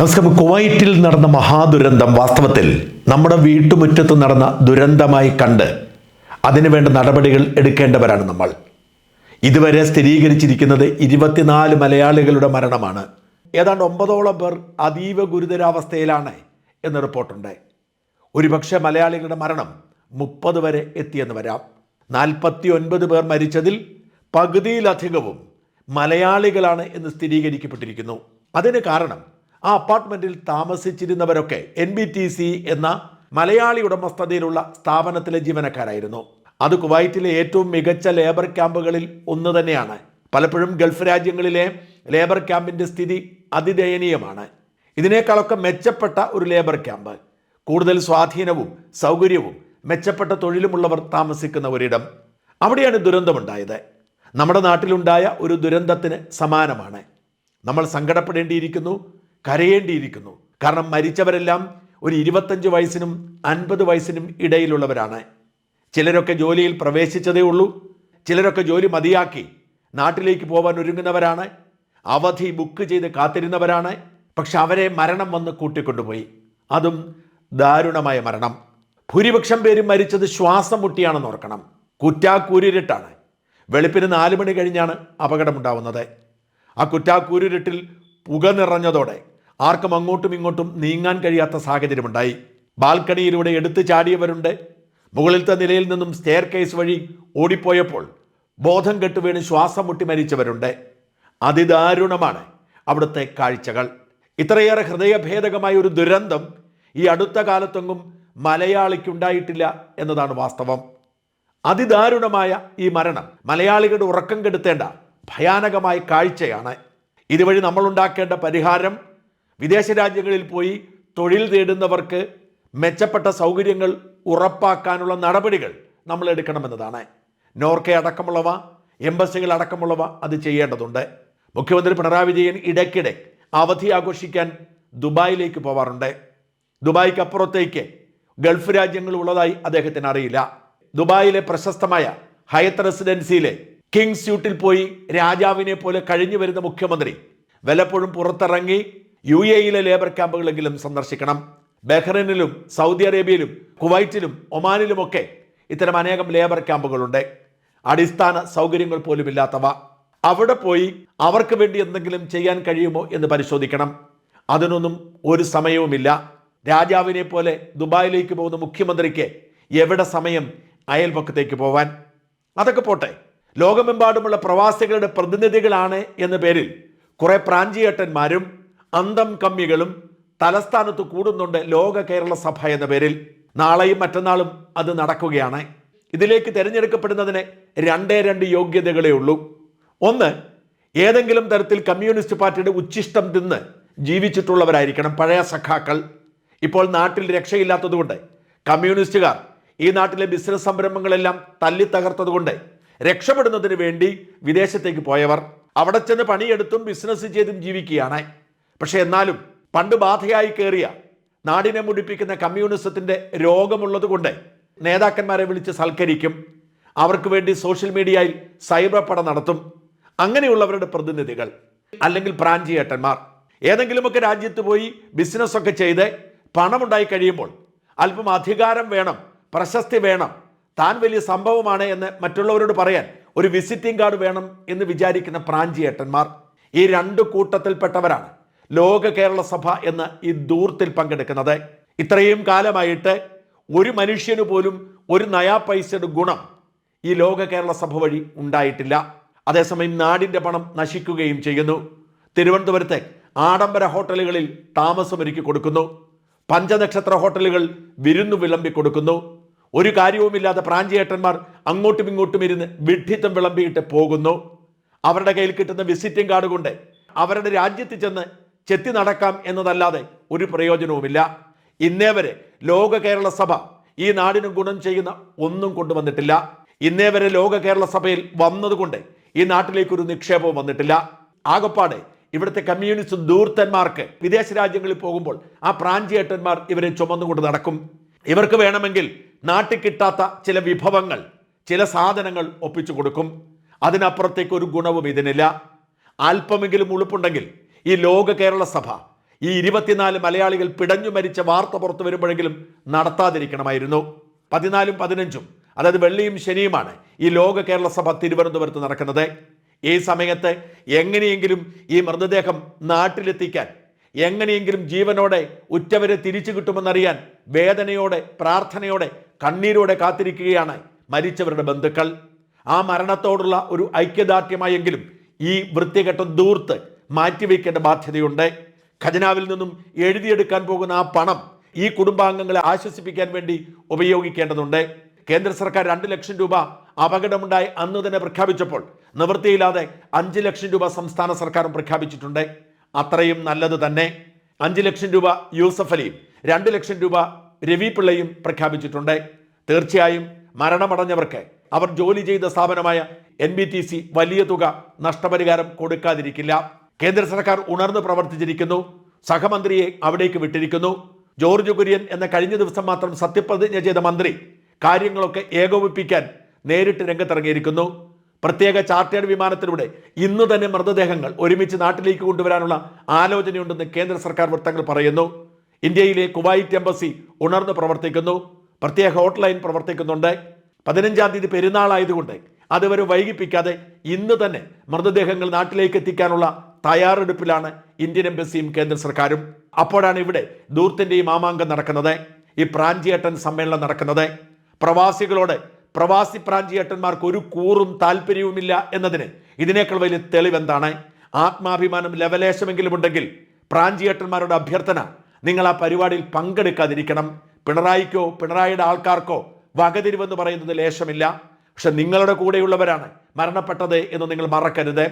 നമസ്കാരം. കുവൈറ്റിൽ നടന്ന മഹാദുരന്തം വാസ്തവത്തിൽ നമ്മുടെ വീട്ടുമുറ്റത്ത് നടന്ന ദുരന്തമായി കണ്ട് അതിനുവേണ്ട നടപടികൾ എടുക്കേണ്ടവരാണ് നമ്മൾ. ഇതുവരെ സ്ഥിരീകരിച്ചിരിക്കുന്നത് ഇരുപത്തിനാല് മലയാളികളുടെ മരണമാണ്. ഏതാണ്ട് ഒമ്പതോളം പേർ അതീവ ഗുരുതരാവസ്ഥയിലാണ് എന്ന റിപ്പോർട്ടുണ്ട്. ഒരുപക്ഷെ മലയാളികളുടെ മരണം മുപ്പത് വരെ എത്തിയെന്ന് വരാം. നാൽപ്പത്തി ഒൻപത് പേർ മരിച്ചതിൽ പകുതിയിലധികവും മലയാളികളാണ് എന്ന് സ്ഥിരീകരിക്കപ്പെട്ടിരിക്കുന്നു. അതിന് കാരണം ആ അപ്പാർട്ട്മെന്റിൽ താമസിച്ചിരുന്നവരൊക്കെ എൻ ബി ടി സി എന്ന മലയാളി ഉടമസ്ഥതയിലുള്ള സ്ഥാപനത്തിലെ ജീവനക്കാരായിരുന്നു. അത് കുവൈറ്റിലെ ഏറ്റവും മികച്ച ലേബർ ക്യാമ്പുകളിൽ ഒന്ന് തന്നെയാണ്. പലപ്പോഴും ഗൾഫ് രാജ്യങ്ങളിലെ ലേബർ ക്യാമ്പിന്റെ സ്ഥിതി അതിദയനീയമാണ്. ഇതിനേക്കാളൊക്കെ മെച്ചപ്പെട്ട ഒരു ലേബർ ക്യാമ്പ്. കൂടുതൽ സ്വാധീനവും സൗകര്യവും മെച്ചപ്പെട്ട തൊഴിലുമുള്ളവർ താമസിക്കുന്ന ഒരിടം. അവിടെയാണ് ദുരന്തമുണ്ടായത്. നമ്മുടെ നാട്ടിലുണ്ടായ ഒരു ദുരന്തത്തിന് സമാനമാണ്. നമ്മൾ സങ്കടപ്പെടേണ്ടിയിരിക്കുന്നു കരയേണ്ടിയിരിക്കുന്നു. കാരണം മരിച്ചവരെല്ലാം ഒരു ഇരുപത്തഞ്ച് വയസ്സിനും അൻപത് വയസ്സിനും ഇടയിലുള്ളവരാണ്. ചിലരൊക്കെ ജോലിയിൽ പ്രവേശിച്ചതേ ഉള്ളൂ. ചിലരൊക്കെ ജോലി മതിയാക്കി നാട്ടിലേക്ക് പോകാൻ ഒരുങ്ങുന്നവരാണ്. അവധി ബുക്ക് ചെയ്ത് കാത്തിരുന്നവരാണ്. പക്ഷെ അവരെ മരണം വന്ന് കൂട്ടിക്കൊണ്ടുപോയി. അതും ദാരുണമായ മരണം. ഭൂരിപക്ഷം പേരും മരിച്ചത് ശ്വാസം മുട്ടിയാണെന്ന് ഓർക്കണം. കുറ്റാക്കൂരിട്ടാണ് വെളുപ്പിന് നാല് മണി കഴിഞ്ഞാണ് അപകടമുണ്ടാവുന്നത്. ആ കുറ്റാക്കൂരിട്ടിൽ പുക നിറഞ്ഞതോടെ ആർക്കും അങ്ങോട്ടും ഇങ്ങോട്ടും നീങ്ങാൻ കഴിയാത്ത സാഹചര്യമുണ്ടായി. ബാൽക്കണിയിലൂടെ എടുത്തു ചാടിയവരുണ്ട്. മുകളിലത്തെ നിലയിൽ നിന്നും സ്റ്റെയർ കേസ് വഴി ഓടിപ്പോയപ്പോൾ ബോധം കെട്ടുവീണ് ശ്വാസം മുട്ടി മരിച്ചവരുണ്ട്. അതിദാരുണമാണ് അവിടുത്തെ കാഴ്ചകൾ. ഇത്രയേറെ ഹൃദയഭേദകമായ ഒരു ദുരന്തം ഈ അടുത്ത കാലത്തൊന്നും മലയാളിക്കുണ്ടായിട്ടില്ല എന്നതാണ് വാസ്തവം. അതിദാരുണമായ ഈ മരണം മലയാളികളുടെ ഉറക്കം കെടുത്തേണ്ട ഭയാനകമായ കാഴ്ചയാണ്. ഇതുവഴി നമ്മൾ ഉണ്ടാക്കേണ്ട പരിഹാരം വിദേശ രാജ്യങ്ങളിൽ പോയി തൊഴിൽ തേടുന്നവർക്ക് മെച്ചപ്പെട്ട സൗകര്യങ്ങൾ ഉറപ്പാക്കാനുള്ള നടപടികൾ നമ്മൾ എടുക്കണമെന്നതാണ്. നോർക്കെ അടക്കമുള്ളവ എംബസികൾ അടക്കമുള്ളവ അത് ചെയ്യേണ്ടതുണ്ട്. മുഖ്യമന്ത്രി പിണറായി വിജയൻ ഇടയ്ക്കിടെ അവധി ആഘോഷിക്കാൻ ദുബായിലേക്ക് പോവാറുണ്ട്. ദുബായിക്ക് അപ്പുറത്തേക്ക് ഗൾഫ് രാജ്യങ്ങൾ ഉള്ളതായി അദ്ദേഹത്തിന് അറിയില്ല. ദുബായിലെ പ്രശസ്തമായ ഹയത്ത് റെസിഡൻസിയിലെ കിങ് സ്യൂട്ടിൽ പോയി രാജാവിനെ പോലെ കഴിഞ്ഞു വരുന്ന മുഖ്യമന്ത്രി വല്ലപ്പോഴും പുറത്തിറങ്ങി യു എയിലെ ലേബർ ക്യാമ്പുകളെങ്കിലും സന്ദർശിക്കണം. ബഹ്റൈനിലും സൗദി അറേബ്യയിലും കുവൈറ്റിലും ഒമാനിലുമൊക്കെ ഇത്തരം അനേകം ലേബർ ക്യാമ്പുകളുണ്ട് അടിസ്ഥാന സൗകര്യങ്ങൾ പോലും ഇല്ലാത്തവ അവിടെ പോയി അവർക്ക് വേണ്ടി എന്തെങ്കിലും ചെയ്യാൻ കഴിയുമോ എന്ന് പരിശോധിക്കണം. അതിനൊന്നും ഒരു സമയവുമില്ല. രാജാവിനെ പോലെ ദുബായിലേക്ക് പോകുന്ന മുഖ്യമന്ത്രിക്ക് എവിടെ സമയം അയൽപക്കത്തേക്ക് പോവാൻ? അതൊക്കെ പോട്ടെ. ലോകമെമ്പാടുമുള്ള പ്രവാസികളുടെ പ്രതിനിധികളാണ് എന്ന പേരിൽ കുറെ പ്രാഞ്ചിയേട്ടന്മാരും അന്തം കമ്മികളും തലസ്ഥാനത്ത് കൂടുന്നുണ്ട് ലോക കേരള സഭ എന്ന പേരിൽ. നാളെയും മറ്റന്നാളും അത് നടക്കുകയാണ്. ഇതിലേക്ക് തിരഞ്ഞെടുക്കപ്പെടുന്നതിന് രണ്ടേ രണ്ട് യോഗ്യതകളേ ഉള്ളൂ. ഒന്ന് ഏതെങ്കിലും തരത്തിൽ കമ്മ്യൂണിസ്റ്റ് പാർട്ടിയുടെ ഉച്ഛിഷ്ടം തിന്ന് ജീവിച്ചിട്ടുള്ളവരായിരിക്കണം പഴയ സഖാക്കൾ. ഇപ്പോൾ നാട്ടിൽ രക്ഷയില്ലാത്തതുകൊണ്ട് കമ്മ്യൂണിസ്റ്റുകാർ ഈ നാട്ടിലെ ബിസിനസ് സംരംഭങ്ങളെല്ലാം തല്ലി തകർത്തതുകൊണ്ട് രക്ഷപ്പെടുന്നതിന് വേണ്ടി വിദേശത്തേക്ക് പോയവർ. അവിടെ ചെന്ന് പണിയെടുത്തും ബിസിനസ് ചെയ്തും ജീവിക്കുകയാണ്. പക്ഷെ എന്നാലും പണ്ട് ബാധയായി കയറിയ നാടിനെ മുടിപ്പിക്കുന്ന കമ്മ്യൂണിസത്തിന്റെ രോഗമുള്ളതുകൊണ്ട് നേതാക്കന്മാരെ വിളിച്ച് സൽക്കരിക്കും. അവർക്ക് വേണ്ടി സോഷ്യൽ മീഡിയയിൽ സൈബർ പട നടത്തും. അങ്ങനെയുള്ളവരുടെ പ്രതിനിധികൾ അല്ലെങ്കിൽ പ്രാഞ്ചിയേട്ടന്മാർ. ഏതെങ്കിലുമൊക്കെ രാജ്യത്ത് പോയി ബിസിനസ്സൊക്കെ ചെയ്ത് പണമുണ്ടായി കഴിയുമ്പോൾ അല്പം അധികാരം വേണം പ്രശസ്തി വേണം താൻ വലിയ സംഭവമാണ് എന്ന് മറ്റുള്ളവരോട് പറയാൻ ഒരു വിസിറ്റിംഗ് കാർഡ് വേണം എന്ന് വിചാരിക്കുന്ന പ്രാഞ്ചിയേട്ടന്മാർ ഈ രണ്ട് കൂട്ടത്തിൽപ്പെട്ടവരാണ്. ലോക കേരള സഭ എന്ന ഈ ദൂർത്തിൽ പങ്കെടുക്കുന്നത്. ഇത്രയും കാലമായിട്ട് ഒരു മനുഷ്യന് പോലും ഒരു നയാ പൈസയുടെ ഗുണം ഈ ലോക കേരള സഭ വഴി ഉണ്ടായിട്ടില്ല. അതേസമയം നാടിന്റെ പണം നശിക്കുകയും ചെയ്യുന്നു. തിരുവനന്തപുരത്തെ ആഡംബര ഹോട്ടലുകളിൽ താമസമൊരുക്കി കൊടുക്കുന്നു. പഞ്ചനക്ഷത്ര ഹോട്ടലുകൾ വിരുന്നു വിളമ്പി കൊടുക്കുന്നു. ഒരു കാര്യവുമില്ലാതെ പ്രാഞ്ചിയേട്ടന്മാർ അങ്ങോട്ടും ഇങ്ങോട്ടും ഇരുന്ന് വിഡ്ഢിത്തം വിളമ്പിയിട്ട് പോകുന്നു. അവരുടെ കയ്യിൽ കിട്ടുന്ന വിസിറ്റിംഗ് കാർഡ് കൊണ്ട് അവരുടെ രാജ്യത്ത് ചെന്ന് ചെത്തി നടക്കാം എന്നതല്ലാതെ ഒരു പ്രയോജനവുമില്ല. ഇന്നേ വരെ ലോക കേരള സഭ ഈ നാടിന് ഗുണം ചെയ്യുന്ന ഒന്നും കൊണ്ടുവന്നിട്ടില്ല. ഇന്നേ വരെ ലോക കേരള സഭയിൽ വന്നതുകൊണ്ട് ഈ നാട്ടിലേക്ക് ഒരു നിക്ഷേപവും വന്നിട്ടില്ല. ആകപ്പാടെ ഇവിടുത്തെ കമ്മ്യൂണിസ്റ്റ് ദൂർത്തന്മാർക്ക് വിദേശ രാജ്യങ്ങളിൽ പോകുമ്പോൾ ആ പ്രാഞ്ചിയേട്ടന്മാർ ഇവരെ ചുമന്നുകൊണ്ട് നടക്കും. ഇവർക്ക് വേണമെങ്കിൽ നാട്ടിൽ കിട്ടാത്ത ചില വിഭവങ്ങൾ ചില സാധനങ്ങൾ ഒപ്പിച്ചു കൊടുക്കും. അതിനപ്പുറത്തേക്ക് ഒരു ഗുണവും ഇതിനില്ല. അല്പമെങ്കിലും ഉളുപ്പുണ്ടെങ്കിൽ ഈ ലോക കേരള സഭ ഈ ഇരുപത്തിനാല് മലയാളികൾ പിടഞ്ഞു മരിച്ച വാർത്ത പുറത്തു വരുമ്പോഴെങ്കിലും നടത്താതിരിക്കണമായിരുന്നു. പതിനാലും പതിനഞ്ചും അതായത് വെള്ളിയും ശനിയുമാണ് ഈ ലോക കേരള സഭ തിരുവനന്തപുരത്ത് നടക്കുന്നത്. ഈ സമയത്ത് എങ്ങനെയെങ്കിലും ഈ മൃതദേഹം നാട്ടിലെത്തിക്കാൻ എങ്ങനെയെങ്കിലും ജീവനോടെ ഉറ്റവരെ തിരിച്ചു കിട്ടുമെന്നറിയാൻ വേദനയോടെ പ്രാർത്ഥനയോടെ കണ്ണീരോടെ കാത്തിരിക്കുകയാണ് മരിച്ചവരുടെ ബന്ധുക്കൾ. ആ മരണത്തോടുള്ള ഒരു ഐക്യദാർഢ്യമായെങ്കിലും ഈ വൃത്തികെട്ടം ദൂർത്ത് മാറ്റിവെക്കേണ്ട ബാധ്യതയുണ്ട്. ഖജനാവിൽ നിന്നും എഴുതിയെടുക്കാൻ പോകുന്ന ആ പണം ഈ കുടുംബാംഗങ്ങളെ ആശ്വസിപ്പിക്കാൻ വേണ്ടി ഉപയോഗിക്കേണ്ടതുണ്ട്. കേന്ദ്ര സർക്കാർ രണ്ട് ലക്ഷം രൂപ അപകടമുണ്ടായി അന്ന് തന്നെ പ്രഖ്യാപിച്ചപ്പോൾ നിവൃത്തിയില്ലാതെ അഞ്ച് ലക്ഷം രൂപ സംസ്ഥാന സർക്കാരും പ്രഖ്യാപിച്ചിട്ടുണ്ട്. അത്രയും നല്ലത് തന്നെ. അഞ്ച് ലക്ഷം രൂപ യൂസഫ് അലിയും രണ്ട് ലക്ഷം രൂപ രവി പിള്ളയും പ്രഖ്യാപിച്ചിട്ടുണ്ട്. തീർച്ചയായും മരണമടഞ്ഞവർക്ക് അവർ ജോലി ചെയ്ത സ്ഥാപനമായ എൻ വലിയ തുക നഷ്ടപരിഹാരം കൊടുക്കാതിരിക്കില്ല. കേന്ദ്ര സർക്കാർ ഉണർന്ന് പ്രവർത്തിച്ചിരിക്കുന്നു. സഹമന്ത്രിയെ അവിടേക്ക് വിട്ടിരിക്കുന്നു. ജോർജ് കുര്യൻ എന്ന കഴിഞ്ഞ ദിവസം മാത്രം സത്യപ്രതിജ്ഞ ചെയ്ത മന്ത്രി കാര്യങ്ങളൊക്കെ ഏകോപിപ്പിക്കാൻ നേരിട്ട് രംഗത്തിറങ്ങിയിരിക്കുന്നു. പ്രത്യേക ചാർട്ടേഡ് വിമാനത്തിലൂടെ ഇന്ന് തന്നെ മൃതദേഹങ്ങൾ ഒരുമിച്ച് നാട്ടിലേക്ക് കൊണ്ടുവരാനുള്ള ആലോചനയുണ്ടെന്ന് കേന്ദ്ര സർക്കാർ വൃത്തങ്ങൾ പറയുന്നു. ഇന്ത്യയിലെ കുവൈറ്റ് എംബസി ഉണർന്ന് പ്രവർത്തിക്കുന്നു. പ്രത്യേക ഹോട്ട്ലൈൻ പ്രവർത്തിക്കുന്നുണ്ട്. പതിനഞ്ചാം തീയതി പെരുന്നാളായതുകൊണ്ട് അതുവരെ വൈകിപ്പിക്കാതെ ഇന്ന് തന്നെ മൃതദേഹങ്ങൾ നാട്ടിലേക്ക് എത്തിക്കാനുള്ള തയ്യാറെടുപ്പിലാണ് ഇന്ത്യൻ എംബസിയും കേന്ദ്ര സർക്കാരും. അപ്പോഴാണ് ഇവിടെ ദൂർത്തിന്റെയും മാമാങ്കം നടക്കുന്നത്. ഈ പ്രാഞ്ചിയേട്ടൻ സമ്മേളനം നടക്കുന്നത്. പ്രവാസികളോട് പ്രവാസി പ്രാഞ്ചിയേട്ടന്മാർക്ക് ഒരു കൂറും താല്പര്യവുമില്ല എന്നതിന് ഇതിനേക്കാൾ വലിയ തെളിവെന്താണ്? ആത്മാഭിമാനം ലവലേശമെങ്കിലും ഉണ്ടെങ്കിൽ പ്രാഞ്ചിയേട്ടന്മാരുടെ അഭ്യർത്ഥന നിങ്ങൾ ആ പരിപാടിയിൽ പങ്കെടുക്കാതിരിക്കണം. പിണറായിക്കോ പിണറായിയുടെ ആൾക്കാർക്കോ വകതിരിവെന്ന് പറയുന്നത് ലേശമില്ല. പക്ഷെ നിങ്ങളുടെ കൂടെയുള്ളവരാണ് മരണപ്പെട്ടത് എന്ന് നിങ്ങൾ മറക്കരുത്.